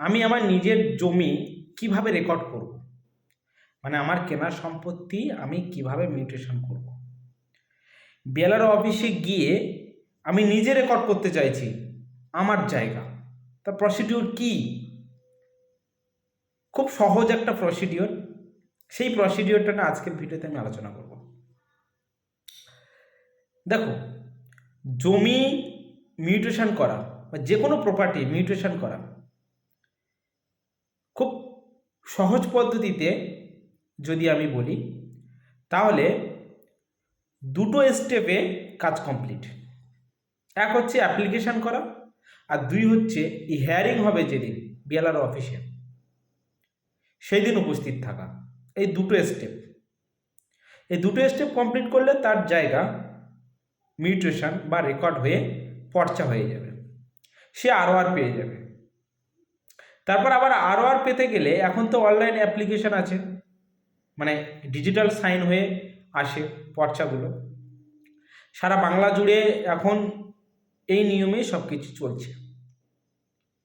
আমি আমার নিজের জমি কীভাবে রেকর্ড করব? মানে আমার কেনা সম্পত্তি আমি কীভাবে মিউটেশন করব? বেলার অফিসে গিয়ে আমি নিজে রেকর্ড করতে চাইছি আমার জায়গা। তা প্রসিডিউর কি? খুব সহজ একটা প্রসিডিওর সেই প্রসিডিওরটা না আজকের ভিডিওতে আমি আলোচনা করব। দেখো, জমি মিউটেশন করা বা যে কোনো প্রপার্টি মিউটেশন করা সহজ পদ্ধতিতে যদি আমি বলি, তাহলে দুটো স্টেপে কাজ কমপ্লিট এক হচ্ছে অ্যাপ্লিকেশান করা, আর দুই হচ্ছে হিয়ারিং হবে যেদিন, বিএলআর অফিসে সেই দিন উপস্থিত থাকা, এই দুটো স্টেপ এই দুটো স্টেপ কমপ্লিট করলে তার জায়গা মিউটেশন বা রেকর্ড হয়ে পর্চা হয়ে যাবে। সে আরও আর পেয়ে যাবে। তারপর আবার আরও আর পেতে গেলে এখন তো অনলাইন অ্যাপ্লিকেশন আছে। মানে ডিজিটাল সাইন হয়ে আসে পর্চাগুলো। সারা বাংলা জুড়ে এখন এই নিয়মেই সব কিছু চলছে।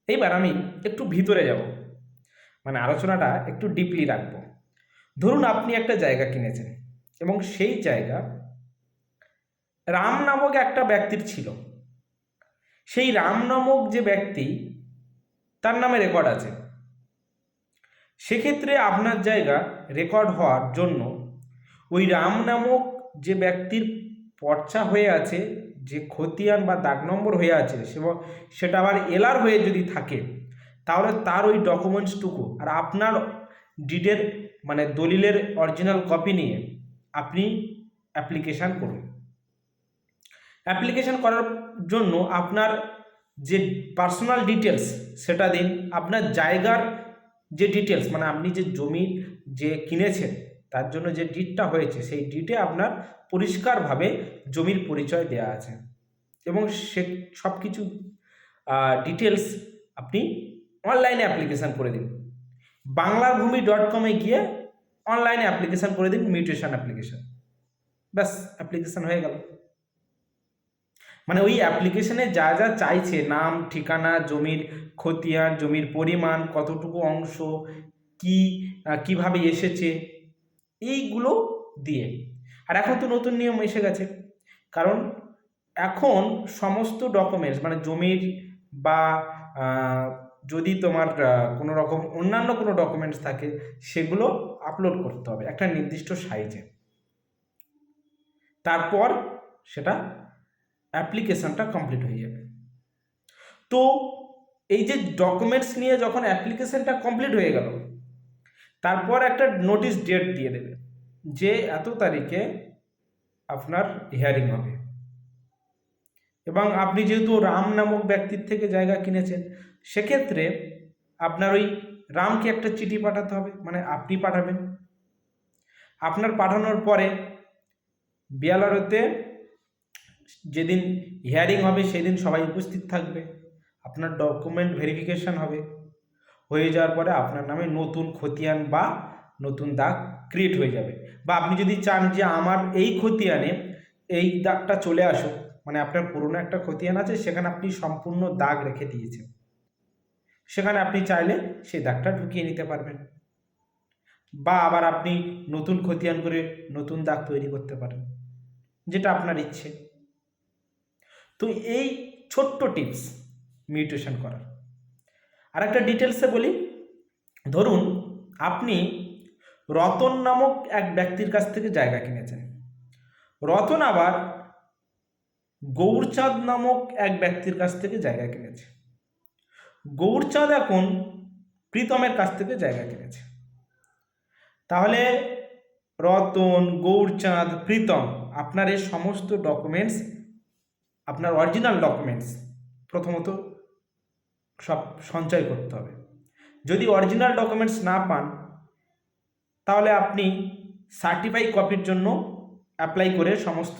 এইবার আমি একটু ভিতরে যাব। মানে আলোচনাটা একটু ডিপলি রাখব। ধরুন আপনি একটা জায়গা কিনেছেন এবং সেই জায়গা রাম নামক একটা ব্যক্তির ছিল। সেই রাম নামক যে ব্যক্তি তার নামে রেকর্ড আছে। সেক্ষেত্রে আপনার জায়গা রেকর্ড হওয়ার জন্য ওই রাম নামক যে ব্যক্তির পর্চা হয়ে আছে, যে খতিয়ান বা দাগ নম্বর হয়ে আছে সেটা আবার এলার হয়ে যদি থাকে, তাহলে তার ওই ডকুমেন্টসটুকু আর আপনার ডিডের মানে দলিলের অরিজিনাল কপি নিয়ে আপনি অ্যাপ্লিকেশান করুন। অ্যাপ্লিকেশান করার জন্য আপনার যে পার্সোনাল ডিটেলস সেটা দিন। আপনার জায়গার যে ডিটেলস মানে আপনি যে জমির যে কিনেছেন, তার জন্য যে ডিটটা হয়েছে, সেই ডিটে আপনার পরিষ্কারভাবে জমির পরিচয় দেওয়া আছে। এবং সে সব কিছু ডিটেলস আপনি অনলাইনে অ্যাপ্লিকেশান করে দিন। বাংলার ভূমি ডট কমে গিয়ে অনলাইনে অ্যাপ্লিকেশান করে দিন মিউটেশন অ্যাপ্লিকেশান ব্যাস অ্যাপ্লিকেশান হয়ে গেল। মানে ওই অ্যাপ্লিকেশনে যা যা চাইছে, নাম, ঠিকানা, জমির খতিয়ান, জমির পরিমাণ, কতটুকু অংশ, কি কীভাবে এসেছে, এইগুলো দিয়ে। আর এখন তো নতুন নিয়ম এসে গেছে। কারণ এখন সমস্ত ডকুমেন্টস মানে জমির বা যদি তোমার কোনো রকম অন্যান্য কোনো ডকুমেন্টস থাকে, সেগুলো আপলোড করতে হবে একটা নির্দিষ্ট সাইজে তারপর সেটা অ্যাপ্লিকেশনটা কমপ্লিট হয়ে যাবে। তো এই যে ডকুমেন্টস নিয়ে যখন অ্যাপ্লিকেশনটা কমপ্লিট হয়ে গেল, তারপর একটা নোটিশ ডেট দিয়ে দেবে যে এত তারিখে আপনার হিয়ারিং হবে। এবং আপনি যেহেতু রাম নামক ব্যক্তির থেকে জায়গা কিনেছেন, সেক্ষেত্রে আপনার ওই রামকে একটা চিঠি পাঠাতে হবে মানে আপনি পাঠাবেন। আপনার পাঠানোর পরে বিয়ালারোতে যেদিন হিয়ারিং হবে সেদিন সবাই উপস্থিত থাকবে। আপনার ডকুমেন্ট ভেরিফিকেশন হবে। হয়ে যাওয়ার পরে আপনার নামে নতুন খতিয়ান বা নতুন দাগ ক্রিয়েট হয়ে যাবে। বা আপনি যদি চান যে আমার এই খতিয়ানে এই দাগটা চলে আসুক মানে আপনার পুরনো একটা খতিয়ান আছে, সেখানে আপনি সম্পূর্ণ দাগ রেখে দিয়েছেন। সেখানে আপনি চাইলে সেই দাগটা ঢুকিয়ে নিতে পারবেন। বা আবার আপনি নতুন খতিয়ান করে নতুন দাগ তৈরি করতে পারেন, যেটা আপনার ইচ্ছে। তো এই ছোট্ট টিপস মিউটেশন করার। আর একটা ডিটেলসে বলি, ধরুন আপনি রতন নামক এক ব্যক্তির কাছ থেকে জায়গা কিনেছেন। রতন আবার গৌরচাঁদ নামক এক ব্যক্তির কাছ থেকে জায়গা কিনেছে। গৌরচাঁদ এখন প্রীতমের কাছ থেকে জায়গা কিনেছে। তাহলে রতন, গৌরচাঁদ, প্রীতম, আপনার এই সমস্ত ডকুমেন্টস আপনার অরিজিনাল ডকুমেন্টস প্রথমত সব সঞ্চয় করতে হবে। যদি অরিজিনাল ডকুমেন্টস না পান, তাহলে আপনি সার্টিফাই কপির জন্য অ্যাপ্লাই করে সমস্ত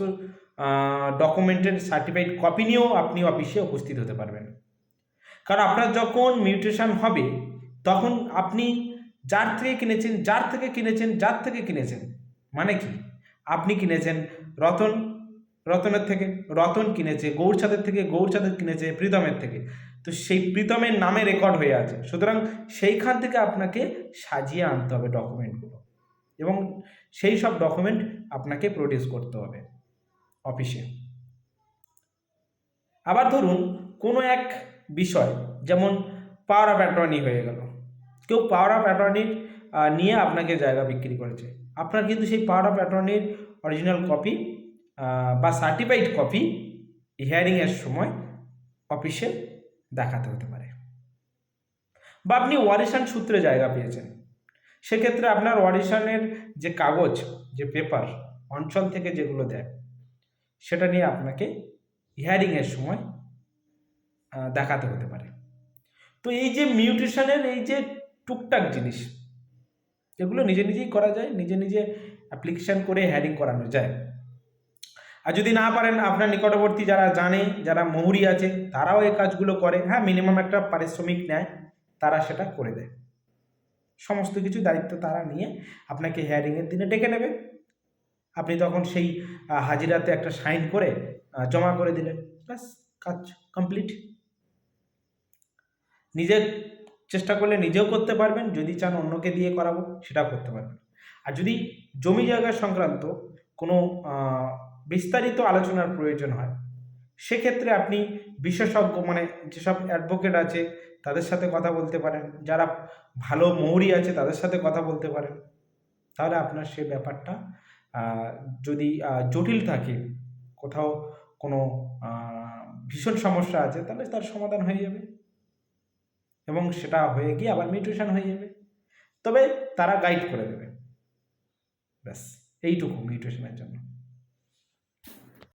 ডকুমেন্টের সার্টিফাইড কপি নিয়েও আপনি অফিসে উপস্থিত হতে পারবেন। কারণ আপনার যখন মিউটেশন হবে, তখন আপনি যার থেকে কিনেছেন, যার থেকে কিনেছেন, যার থেকে কিনেছেন মানে কি? আপনি কিনেছেন রতন রতনের থেকে, রতন কিনেছে, গৌরচাঁদের থেকে, গৌরচাঁদের কিনেছে, প্রীতমের থেকে। তো সেই প্রীতমের নামে রেকর্ড হয়ে আছে। সুতরাং সেইখান থেকে আপনাকে সাজিয়ে আনতে হবে ডকুমেন্টগুলো এবং সেই সব ডকুমেন্ট আপনাকে প্রডিউস করতে হবে অফিসে আবার ধরুন, কোনো এক বিষয়, যেমন পাওয়ার অফ অ্যাটর্নি হয়ে গেল। কেউ পাওয়ার অফ অ্যাটর্নি নিয়ে আপনাকে জায়গা বিক্রি করেছে। আপনার কিন্তু সেই পাওয়ার অফ অ্যাটর্নির অরিজিনাল কপি বা সার্টিফাইড কপি হিয়ারিংয়ের সময় অফিসে দেখাতে হতে পারে। বা আপনি ওয়ারিশান সূত্রে জায়গা পেয়েছেন। সেক্ষেত্রে আপনার ওয়ারিশানের যে কাগজ, যে পেপার অঞ্চল থেকে যেগুলো দেয়, সেটা নিয়ে আপনাকে হিয়ারিংয়ের সময় দেখাতে হতে পারে। তো এই যে মিউটেশনের এই যে টুকটাক জিনিস, এগুলো নিজে নিজেই করা যায়, নিজে নিজে অ্যাপ্লিকেশন করে হ্যারিং করানো যায়। আর যদি না পারেন, আপনার নিকটবর্তী যারা জানে, যারা মহুরি আছে, তারাও এই কাজগুলো করে। হ্যাঁ মিনিমাম একটা পারিশ্রমিক নেয়, তারা সেটা করে দেয়। সমস্ত কিছু দায়িত্ব তারা নিয়ে আপনাকে হেয়ারিংয়ের দিনে ডেকে নেবে। আপনি তখন সেই হাজিরাতে একটা সাইন করে জমা করে দিলেন। ব্যাস, কাজ কমপ্লিট নিজের চেষ্টা করলে নিজেও করতে পারবেন, যদি চান অন্যকে দিয়ে করাবো, সেটাও করতে পারবেন। আর যদি জমি জায়গা সংক্রান্ত কোনো বিস্তারিত আলোচনার প্রয়োজন হয়। সেক্ষেত্রে আপনি বিশেষজ্ঞ মানে যেসব অ্যাডভোকেট আছে, তাদের সাথে কথা বলতে পারেন। যারা ভালো মৌরি আছে, তাদের সাথে কথা বলতে পারেন। তাহলে আপনার সে ব্যাপারটা যদি জটিল থাকে, কোথাও কোনো ভীষণ সমস্যা আছে, তাহলে তার সমাধান হয়ে যাবে। এবং সেটা হয়ে গিয়ে আবার মিউটেশন হয়ে যাবে। তবে তারা গাইড করে দেবে। ব্যাস, এইটুকু মিউটেশনের জন্য।